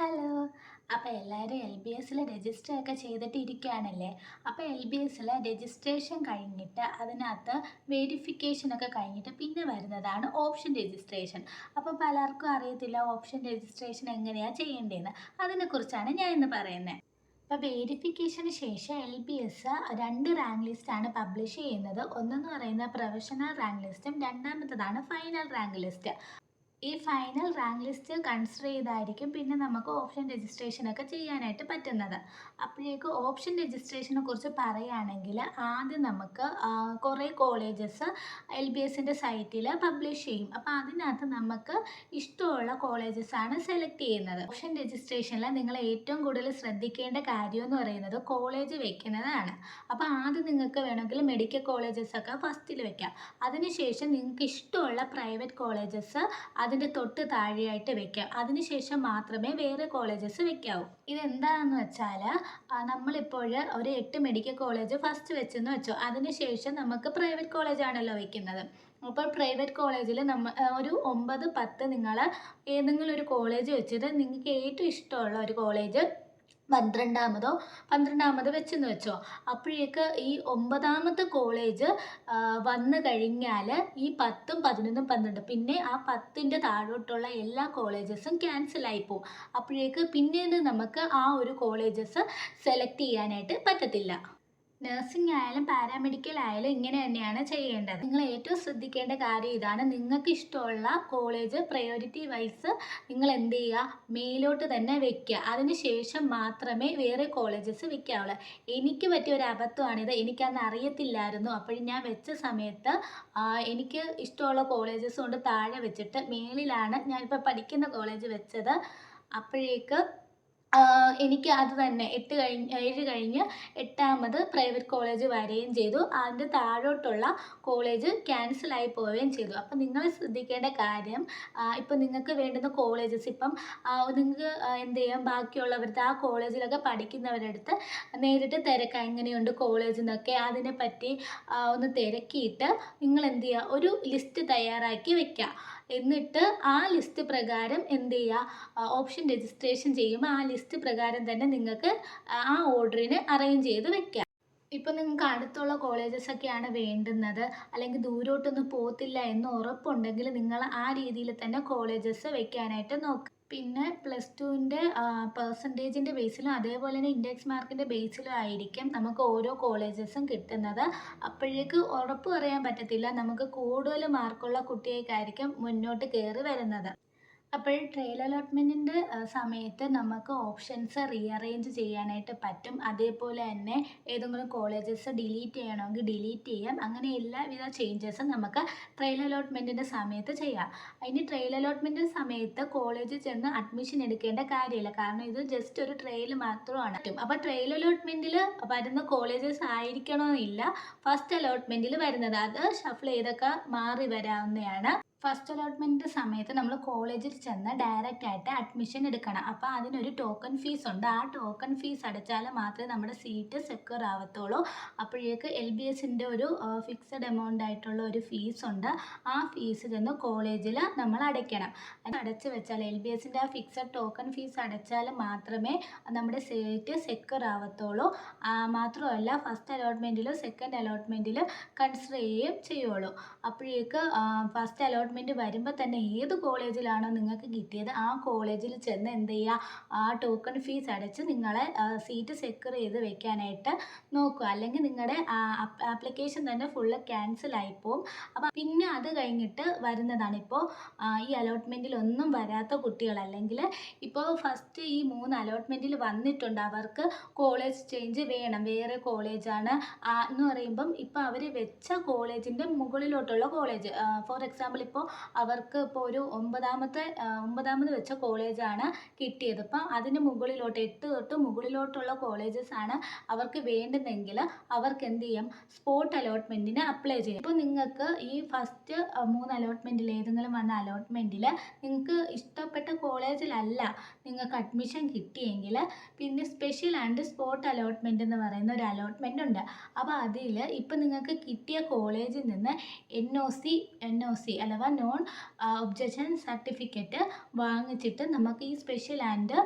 Hello. അപ്പോൾ എല്ലാവരും L B എസിൽ രജിസ്റ്റർ ഒക്കെ ചെയ്തിട്ട് അപ്പോൾ എൽ ബി എസിൽ രജിസ്ട്രേഷൻ കഴിഞ്ഞിട്ട് അതിനകത്ത് വെരിഫിക്കേഷൻ ഒക്കെ കഴിഞ്ഞിട്ട് പിന്നെ വരുന്നതാണ് ഓപ്ഷൻ രജിസ്ട്രേഷൻ അപ്പോൾ പലർക്കും അറിയത്തില്ല ഓപ്ഷൻ രജിസ്ട്രേഷൻ എങ്ങനെയാണ് ചെയ്യേണ്ടതെന്ന് അതിനെക്കുറിച്ചാണ് ഞാൻ ഇന്ന് പറയുന്നത് അപ്പോൾ വേരിഫിക്കേഷന് ശേഷം എൽ ബി എസ് രണ്ട് റാങ്ക് ലിസ്റ്റാണ് പബ്ലിഷ് ചെയ്യുന്നത്. ഒന്നെന്ന് പറയുന്നത് പ്രൊഫഷണൽ റാങ്ക് ലിസ്റ്റും രണ്ടാമത്തതാണ് ഫൈനൽ റാങ്ക് ലിസ്റ്റ് ഈ ഫൈനൽ റാങ്ക് ലിസ്റ്റ് കൺസിഡർ ചെയ്തായിരിക്കും പിന്നെ നമുക്ക് ഓപ്ഷൻ രജിസ്ട്രേഷൻ ഒക്കെ ചെയ്യാനായിട്ട് പറ്റുന്നത്. അപ്പോഴേക്ക് ഓപ്ഷൻ രജിസ്ട്രേഷനെ കുറിച്ച് പറയുകയാണെങ്കിൽ ആദ്യം നമുക്ക് കുറേ കോളേജസ് എൽ ബി എസിന്റെ സൈറ്റിൽ പബ്ലിഷ് ചെയ്യും. അപ്പോൾ അതിനകത്ത് നമുക്ക് ഇഷ്ടമുള്ള കോളേജസാണ് സെലക്ട് ചെയ്യുന്നത്. ഓപ്ഷൻ രജിസ്ട്രേഷനിൽ നിങ്ങൾ ഏറ്റവും കൂടുതൽ ശ്രദ്ധിക്കേണ്ട കാര്യം എന്ന് പറയുന്നത് കോളേജ് വെക്കുന്നതാണ്. അപ്പോൾ ആദ്യം നിങ്ങൾക്ക് വേണമെങ്കിൽ മെഡിക്കൽ കോളേജസ് ഒക്കെ ഫസ്റ്റിൽ വെക്കാം. അതിനുശേഷം നിങ്ങൾക്ക് ഇഷ്ടമുള്ള പ്രൈവറ്റ് കോളേജസ് അതിന്റെ തൊട്ട് താഴെയായിട്ട് വെക്കാം. അതിനുശേഷം മാത്രമേ വേറെ കോളേജസ് വെക്കാവൂ. ഇതെന്താണെന്ന് വെച്ചാൽ നമ്മളിപ്പോൾ ഒരു എട്ട് മെഡിക്കൽ കോളേജ് ഫസ്റ്റ് വെച്ചെന്ന് വെച്ചോ. അതിനുശേഷം നമുക്ക് പ്രൈവറ്റ് കോളേജാണല്ലോ വെക്കുന്നത്. അപ്പോൾ പ്രൈവറ്റ് കോളേജിൽ നമ്മ ഒരു ഒമ്പത് പത്ത് നിങ്ങൾ ഏതെങ്കിലും ഒരു കോളേജ് വെച്ചിട്ട് നിങ്ങൾക്ക് ഏറ്റവും ഇഷ്ടമുള്ള ഒരു കോളേജ് പന്ത്രണ്ടാമതോ പന്ത്രണ്ടാമത് വെച്ചെന്ന് വെച്ചോ. അപ്പോഴേക്ക് ഈ ഒമ്പതാമത്തെ കോളേജ് വന്നു കഴിഞ്ഞാൽ ഈ പത്തും പതിനൊന്നും പന്ത്രണ്ട് പിന്നെ ആ പത്തിന്റെ താഴോട്ടുള്ള എല്ലാ കോളേജസും ക്യാൻസലായി പോകും അപ്പോഴേക്ക് പിന്നീട് നമുക്ക് ആ ഒരു കോളേജസ് സെലക്ട് ചെയ്യാനായിട്ട് പറ്റത്തില്ല. നഴ്സിംഗ് ആയാലും പാരാമെഡിക്കൽ ആയാലും ഇങ്ങനെ തന്നെയാണ് ചെയ്യേണ്ടത്. നിങ്ങൾ ഏറ്റവും ശ്രദ്ധിക്കേണ്ട കാര്യം ഇതാണ്. നിങ്ങൾക്ക് ഇഷ്ടമുള്ള കോളേജ് പ്രയോറിറ്റി വൈസ് നിങ്ങൾ എന്ത് ചെയ്യുക? മേലോട്ട് തന്നെ വെക്കുക. അതിന് ശേഷം മാത്രമേ വേറെ കോളേജസ് വെക്കാവുള്ളൂ. എനിക്ക് പറ്റിയ ഒരു അബദ്ധമാണിത്. എനിക്കന്ന് അറിയത്തില്ലായിരുന്നു. അപ്പോഴും ഞാൻ വെച്ച സമയത്ത് എനിക്ക് ഇഷ്ടമുള്ള കോളേജസ് കൊണ്ട് താഴെ വെച്ചിട്ട് മേളിലാണ് ഞാനിപ്പോൾ പഠിക്കുന്ന കോളേജ് വെച്ചത്. അപ്പോഴേക്ക് എനിക്ക് അത് തന്നെ എട്ട് കഴിഞ്ഞ് ഏഴ് കഴിഞ്ഞ് എട്ടാമത് പ്രൈവറ്റ് കോളേജ് വരികയും ചെയ്തു. അതിന്റെ താഴോട്ടുള്ള കോളേജ് ക്യാൻസലായി പോവുകയും ചെയ്തു. അപ്പം നിങ്ങൾ ശ്രദ്ധിക്കേണ്ട കാര്യം ഇപ്പം നിങ്ങൾക്ക് വേണ്ടുന്ന കോളേജസ് ഇപ്പം നിങ്ങൾക്ക് എന്ത് ചെയ്യാം? ബാക്കിയുള്ളവരുടെ ആ കോളേജിലൊക്കെ പഠിക്കുന്നവരുടെ അടുത്ത് നേരിട്ട് തിരക്കാം. എങ്ങനെയുണ്ട് കോളേജ് എന്നൊക്കെ അതിനെപ്പറ്റി ഒന്ന് തിരക്കിയിട്ട് നിങ്ങൾ എന്ത് ചെയ്യുക ഒരു ലിസ്റ്റ് തയ്യാറാക്കി വെക്കുക എന്നിട്ട് ആ ലിസ്റ്റ് പ്രകാരം എന്ത് ചെയ്യുക ഓപ്ഷൻ രജിസ്ട്രേഷൻ ചെയ്യുമ്പോൾ ആ ലിസ്റ്റ് പ്രകാരം തന്നെ നിങ്ങൾക്ക് ആ ഓർഡറിന് അറേഞ്ച് ചെയ്ത് വെക്കാം. ഇപ്പം നിങ്ങൾക്ക് അടുത്തുള്ള കോളേജസ് ഒക്കെയാണ് വേണ്ടുന്നത്. അല്ലെങ്കിൽ ദൂരോട്ടൊന്നും പോകത്തില്ല എന്ന് ഉറപ്പുണ്ടെങ്കിൽ നിങ്ങൾ ആ രീതിയിൽ തന്നെ കോളേജസ് വെക്കാനായിട്ട് നോക്കുക പിന്നെ പ്ലസ് ടുവിന്റെ പെർസെന്റേജിന്റെ ബേസിലും അതേപോലെ തന്നെ ഇൻഡെക്സ് മാർക്കിന്റെ ബേസിലും ആയിരിക്കും നമുക്ക് ഓരോ കോളേജസും കിട്ടുന്നത്. അപ്പോഴേക്ക് ഉറപ്പ് പറയാൻ പറ്റത്തില്ല. നമുക്ക് കൂടുതൽ മാർക്കുള്ള കുട്ടികൾക്കായിരിക്കും മുന്നോട്ട് കയറി വരുന്നത്. അപ്പോൾ ട്രയൽ അലോട്ട്മെന്റിന്റെ സമയത്ത് നമുക്ക് ഓപ്ഷൻസ് റീഅറേഞ്ച് ചെയ്യാനായിട്ട് പറ്റും. അതേപോലെ തന്നെ ഏതെങ്കിലും കോളേജസ് ഡിലീറ്റ് ചെയ്യണമെങ്കിൽ ഡിലീറ്റ് ചെയ്യാം. അങ്ങനെ എല്ലാവിധ ചേഞ്ചസും നമുക്ക് ട്രയൽ അലോട്ട്മെന്റിന്റെ സമയത്ത് ചെയ്യാം. അതിന് ട്രയൽ അലോട്ട്മെന്റ് സമയത്ത് കോളേജിൽ ചെന്ന് അഡ്മിഷൻ എടുക്കേണ്ട കാര്യമില്ല. കാരണം ഇത് ജസ്റ്റ് ഒരു ട്രയൽ മാത്രമാണ്. അപ്പോൾ ട്രയൽ അലോട്ട്മെന്റിൽ വരുന്ന കോളേജസ് ആയിരിക്കണമെന്നില്ല ഫസ്റ്റ് അലോട്ട്മെന്റിൽ വരുന്നത്. അത് ഷഫിൾ ചെയ്തൊക്കെ മാറി വരാവുന്നതാണ്. ഫസ്റ്റ് അലോട്ട്മെന്റ് സമയത്ത് നമ്മൾ കോളേജിൽ ചെന്ന് ഡയറക്റ്റ് ആയിട്ട് അഡ്മിഷൻ എടുക്കണം. അപ്പോൾ അതിനൊരു ടോക്കൺ ഫീസ് ഉണ്ട്. ആ ടോക്കൺ ഫീസ് അടച്ചാൽ മാത്രമേ നമ്മുടെ സീറ്റ് സെക്യൂർ ആവത്തുള്ളൂ. അപ്പോഴേക്ക് എൽ ബി എസിന്റെ ഒരു ഫിക്സഡ് എമൗണ്ട് ആയിട്ടുള്ള ഒരു ഫീസ് ഉണ്ട്. ആ ഫീസ് ചെന്ന് കോളേജിൽ നമ്മൾ അടയ്ക്കണം. അത് അടച്ചു വെച്ചാൽ എൽ ബി എസിന്റെ ആ ഫിക്സഡ് ടോക്കൺ ഫീസ് അടച്ചാൽ മാത്രമേ നമ്മുടെ സീറ്റ് സെക്യൂർ ആവത്തുള്ളൂ. മാത്രമല്ല ഫസ്റ്റ് അലോട്ട്മെന്റിലും സെക്കൻഡ് അലോട്ട്മെന്റിലും കൺസിഡർ ചെയ്യുകയും ചെയ്യുള്ളൂ. അപ്പോഴേക്ക് ഫസ്റ്റ് അലോട്ട് അലോട്ട്മെന്റ് വരുമ്പോൾ തന്നെ ഏത് കോളേജിലാണോ നിങ്ങൾക്ക് കിട്ടിയത് ആ കോളേജിൽ ചെന്ന് എന്ത് ചെയ്യുക ആ ടോക്കൺ ഫീസ് അടച്ച് നിങ്ങളെ സീറ്റ് സെക്യൂർ ചെയ്ത് വെക്കാനായിട്ട് നോക്കുക. അല്ലെങ്കിൽ നിങ്ങളുടെ ആപ്ലിക്കേഷൻ തന്നെ ഫുള്ള് ക്യാൻസൽ ആയിപ്പോവും അപ്പോൾ പിന്നെ അത് കഴിഞ്ഞിട്ട് വരുന്നതാണ് ഇപ്പോൾ ഈ അലോട്ട്മെന്റിൽ ഒന്നും വരാത്ത കുട്ടികൾ. അല്ലെങ്കിൽ ഇപ്പോൾ ഫസ്റ്റ് ഈ മൂന്ന് അലോട്ട്മെന്റിൽ വന്നിട്ടുണ്ട്. അവർക്ക് കോളേജ് ചേഞ്ച് വേണം. വേറെ കോളേജാണ്. എന്ന് പറയുമ്പം ഇപ്പോൾ അവർ വെച്ച കോളേജിന്റെ മുകളിലോട്ടുള്ള കോളേജ്. ഫോർ എക്സാമ്പിൾ ഇപ്പോൾ അവർക്ക് ഇപ്പോൾ ഒരു ഒമ്പതാമത്തെ ഒമ്പതാമത് വെച്ച കോളേജാണ് കിട്ടിയത്. അപ്പം അതിന് മുകളിലോട്ട് എട്ട് തൊട്ട് മുകളിലോട്ടുള്ള കോളേജസ് ആണ് അവർക്ക് വേണ്ടുന്നതെങ്കിൽ അവർക്ക് എന്ത് ചെയ്യാം? സ്പോട്ട് അലോട്ട്മെന്റിന് അപ്ലൈ ചെയ്യാം. ഇപ്പോൾ നിങ്ങൾക്ക് ഈ ഫസ്റ്റ് മൂന്ന് അലോട്ട്മെന്റിൽ ഏതെങ്കിലും വന്ന അലോട്ട്മെന്റിൽ നിങ്ങൾക്ക് ഇഷ്ടപ്പെട്ട കോളേജിലല്ല നിങ്ങൾക്ക് അഡ്മിഷൻ കിട്ടിയെങ്കിൽ പിന്നെ സ്പെഷ്യൽ ആൻഡ് സ്പോട്ട് അലോട്ട്മെന്റ് എന്ന് പറയുന്ന ഒരു അലോട്ട്മെന്റ് ഉണ്ട്. അപ്പോൾ അതിൽ ഇപ്പം നിങ്ങൾക്ക് കിട്ടിയ കോളേജിൽ നിന്ന് N O C N O C അഥവാ നോൺ ഒബ്ജക്ഷൻ സർട്ടിഫിക്കറ്റ് വാങ്ങിച്ചിട്ട് നമുക്ക് ഈ സ്പെഷ്യൽ ആൻഡ്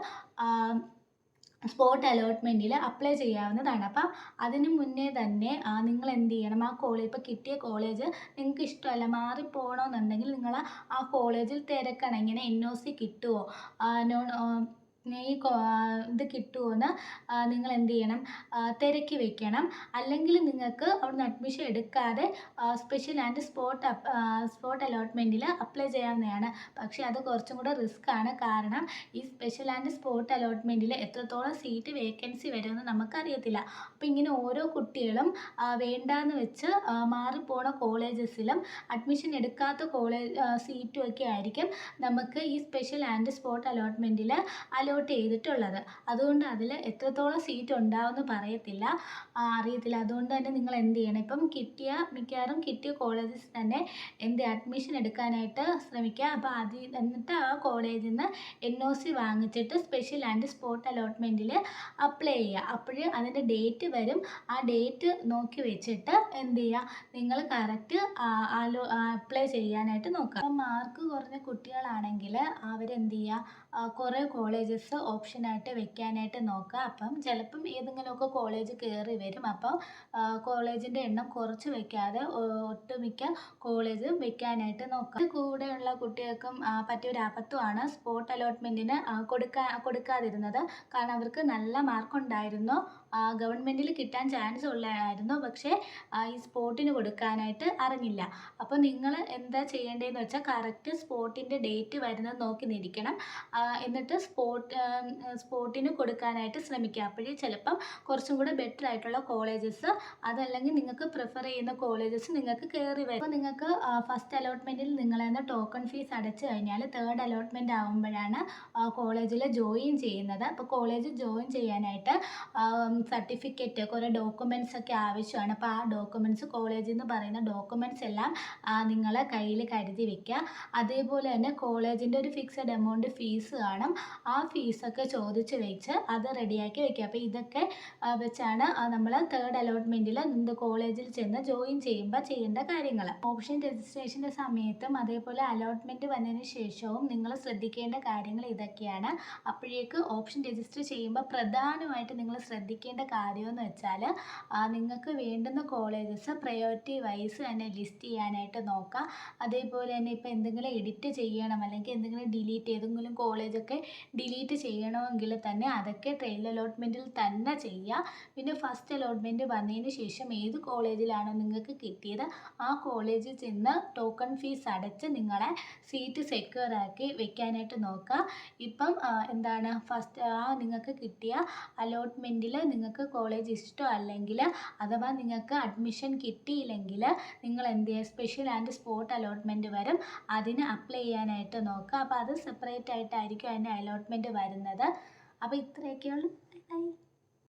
സ്പോട്ട് അലോട്ട്മെന്റിൽ അപ്ലൈ ചെയ്യാവുന്നതാണ്. അപ്പം അതിന് മുന്നേ തന്നെ നിങ്ങൾ എന്ത് ചെയ്യണം? ആ കോളേജ് ഇപ്പോൾ കിട്ടിയ കോളേജ് നിങ്ങൾക്ക് ഇഷ്ടമല്ല മാറിപ്പോകണമെന്നുണ്ടെങ്കിൽ നിങ്ങൾ ആ കോളേജിൽ തിരക്കണം. ഇങ്ങനെ എൻ ഒ സി കിട്ടുമോ നോൺ ഈ ഇത് കിട്ടുമോയെന്ന് നിങ്ങൾ എന്ത് ചെയ്യണം തിരക്കി വെക്കണം. അല്ലെങ്കിൽ നിങ്ങൾക്ക് അവിടുന്ന് അഡ്മിഷൻ എടുക്കാതെ സ്പെഷ്യൽ ആൻഡ് സ്പോട്ട് സ്പോട്ട് അലോട്ട്മെന്റിൽ അപ്ലൈ ചെയ്യാവുന്നതാണ്. പക്ഷേ അത് കുറച്ചും കൂടെ റിസ്ക് ആണ്. കാരണം ഈ സ്പെഷ്യൽ ആൻഡ് സ്പോട്ട് അലോട്ട്മെന്റിൽ എത്രത്തോളം സീറ്റ് വേക്കൻസി വരുമെന്ന് നമുക്കറിയത്തില്ല. അപ്പോൾ ഇങ്ങനെ ഓരോ കുട്ടികളും വേണ്ടാന്ന് വെച്ച് മാറിപ്പോണ കോളേജസിലും അഡ്മിഷൻ എടുക്കാത്ത കോളേജ് സീറ്റും ഒക്കെ ആയിരിക്കും നമുക്ക് ഈ സ്പെഷ്യൽ ആൻഡ് സ്പോട്ട് അലോട്ട്മെന്റിൽ അലോ അലോട്ട് ചെയ്തിട്ടുള്ളത്. അതുകൊണ്ട് അതിൽ എത്രത്തോളം സീറ്റ് ഉണ്ടാവുമെന്ന് പറയത്തില്ല. അറിയത്തില്ല. അതുകൊണ്ട് തന്നെ നിങ്ങൾ എന്ത് ചെയ്യണം? ഇപ്പം കിട്ടിയ മിക്കവാറും കിട്ടിയ കോളേജസ് തന്നെ എന്ത് അഡ്മിഷൻ എടുക്കാനായിട്ട് ശ്രമിക്കുക. അപ്പോൾ അതിൽ എന്നിട്ട് ആ കോളേജിൽ നിന്ന് എൻ ഒ സി വാങ്ങിച്ചിട്ട് സ്പെഷ്യൽ ആൻഡ് സ്പോട്ട് അലോട്ട്മെന്റിൽ അപ്ലൈ ചെയ്യുക. അപ്പോൾ അതിന്റെ ഡേറ്റ് വരും. ആ ഡേറ്റ് നോക്കി വെച്ചിട്ട് എന്ത് ചെയ്യുക? നിങ്ങൾ കറക്റ്റ് ആലോ അപ്ലൈ ചെയ്യാനായിട്ട് നോക്കുക. മാർക്ക് കുറഞ്ഞ കുട്ടികളാണെങ്കിൽ അവരെന്ത് ചെയ്യുക? കുറേ കോളേജസ് ഓപ്ഷനായിട്ട് വെക്കാനായിട്ട് നോക്കുക. അപ്പം ചിലപ്പം ഏതെങ്കിലുമൊക്കെ കോളേജ് കയറി വരും. അപ്പം കോളേജിന്റെ എണ്ണം കുറച്ച് വെക്കാതെ ഒട്ടുമിക്ക കോളേജ് വെക്കാനായിട്ട് നോക്കുക കൂടെയുള്ള കുട്ടികൾക്കും പറ്റിയൊരു അബദ്ധമാണ് സ്പോട്ട് അലോട്ട്മെന്റിന് കൊടുക്കാ കൊടുക്കാതിരുന്നത്. കാരണം അവർക്ക് നല്ല മാർക്കുണ്ടായിരുന്നു. ഗവൺമെന്റിൽ കിട്ടാൻ ചാൻസ് ഉള്ളതായിരുന്നു. പക്ഷേ ഈ സ്പോട്ടിന് കൊടുക്കാനായിട്ട് അറിഞ്ഞില്ല. അപ്പോൾ നിങ്ങൾ എന്താ ചെയ്യേണ്ടതെന്ന് വെച്ചാൽ കറക്റ്റ് സ്പോട്ടിന്റെ ഡേറ്റ് വരുന്നത് നോക്കി നിൽക്കണം എന്നിട്ട് സ്പോട്ട് സ്പോട്ടിന് കൊടുക്കാനായിട്ട് ശ്രമിക്കുക. അപ്പോഴേ ചിലപ്പം കുറച്ചും കൂടെ ബെറ്റർ ആയിട്ടുള്ള കോളേജസ് അതല്ലെങ്കിൽ നിങ്ങൾക്ക് പ്രിഫർ ചെയ്യുന്ന കോളേജസ് നിങ്ങൾക്ക് കയറി വരും. അപ്പോൾ നിങ്ങൾക്ക് ഫസ്റ്റ് അലോട്ട്മെന്റിൽ നിങ്ങളെന്ന് ടോക്കൺ ഫീസ് അടച്ചു കഴിഞ്ഞാൽ തേർഡ് അലോട്ട്മെന്റ് ആകുമ്പോഴാണ് കോളേജിൽ ജോയിൻ ചെയ്യുന്നത്. അപ്പോൾ കോളേജ് ജോയിൻ ചെയ്യാനായിട്ട് സർട്ടിഫിക്കറ്റ് കുറേ ഡോക്യുമെന്റ്സ് ഒക്കെ ആവശ്യമാണ്. അപ്പോൾ ആ ഡോക്യുമെന്റ്സ് കോളേജിൽ നിന്ന് പറയുന്ന ഡോക്യുമെന്റ്സ് എല്ലാം നിങ്ങൾ കയ്യിൽ കരുതി വെക്കുക. അതേപോലെ തന്നെ കോളേജിന്റെ ഒരു ഫിക്സഡ് എമൗണ്ട് ഫീസ് കാണും ആ ഫീസൊക്കെ ചോദിച്ച് വെച്ച് അത് റെഡിയാക്കി വെക്കുക. അപ്പോൾ ഇതൊക്കെ വെച്ചാണ് നമ്മൾ തേർഡ് അലോട്ട്മെന്റിൽ നിന്ന് കോളേജിൽ ചെന്ന് ജോയിൻ ചെയ്യുമ്പോൾ ചെയ്യേണ്ട കാര്യങ്ങൾ ഓപ്ഷൻ രജിസ്ട്രേഷന്റെ സമയത്തും അതേപോലെ അലോട്ട്മെന്റ് വന്നതിന് ശേഷവും നിങ്ങൾ ശ്രദ്ധിക്കേണ്ട കാര്യങ്ങൾ ഇതൊക്കെയാണ്. അപ്പോഴേക്ക് ഓപ്ഷൻ രജിസ്റ്റർ ചെയ്യുമ്പോൾ പ്രധാനമായിട്ട് നിങ്ങൾ ശ്രദ്ധിക്കേണ്ട കാര്യമെന്ന് വെച്ചാൽ നിങ്ങൾക്ക് വേണ്ടുന്ന കോളേജസ് പ്രയോറിറ്റി വൈസ് തന്നെ ലിസ്റ്റ് ചെയ്യാനായിട്ട് നോക്കുക അതേപോലെ തന്നെ ഇപ്പോൾ എന്തെങ്കിലും എഡിറ്റ് ചെയ്യണം അല്ലെങ്കിൽ എന്തെങ്കിലും ഡിലീറ്റ് ഏതെങ്കിലും കോളേജൊക്കെ ഡിലീറ്റ് ചെയ്യണമെങ്കിൽ തന്നെ അതൊക്കെ ട്രെയിൽ അലോട്ട്മെന്റിൽ തന്നെ ചെയ്യുക പിന്നെ ഫസ്റ്റ് അലോട്ട്മെന്റ് വന്നതിന് ശേഷം ഏത് കോളേജിലാണോ നിങ്ങൾക്ക് കിട്ടിയത് ആ കോളേജിൽ ചെന്ന് ടോക്കൺ ഫീസ് അടച്ച് നിങ്ങളെ സീറ്റ് സെക്യൂർ ആക്കി വെക്കാനായിട്ട് നോക്കുക ഇപ്പം എന്താണ് ഫസ്റ്റ് ആ നിങ്ങൾക്ക് കിട്ടിയ അലോട്ട്മെന്റിൽ നിങ്ങൾക്ക് കോളേജ് ഇഷ്ടം അല്ലെങ്കിൽ അഥവാ നിങ്ങൾക്ക് അഡ്മിഷൻ കിട്ടിയില്ലെങ്കിൽ നിങ്ങൾ എന്ത് ചെയ്യുക സ്പെഷ്യൽ ആൻഡ് സ്പോട്ട് അലോട്ട്മെന്റ് വരും. അതിന് അപ്ലൈ ചെയ്യാനായിട്ട് നോക്കുക. അപ്പോൾ അത് സെപ്പറേറ്റ് ആയിട്ടായിരിക്കും അതിന് അലോട്ട്മെന്റ് വരുന്നത്. അപ്പോൾ ഇത്രയൊക്കെയുള്ളൂ. ബൈ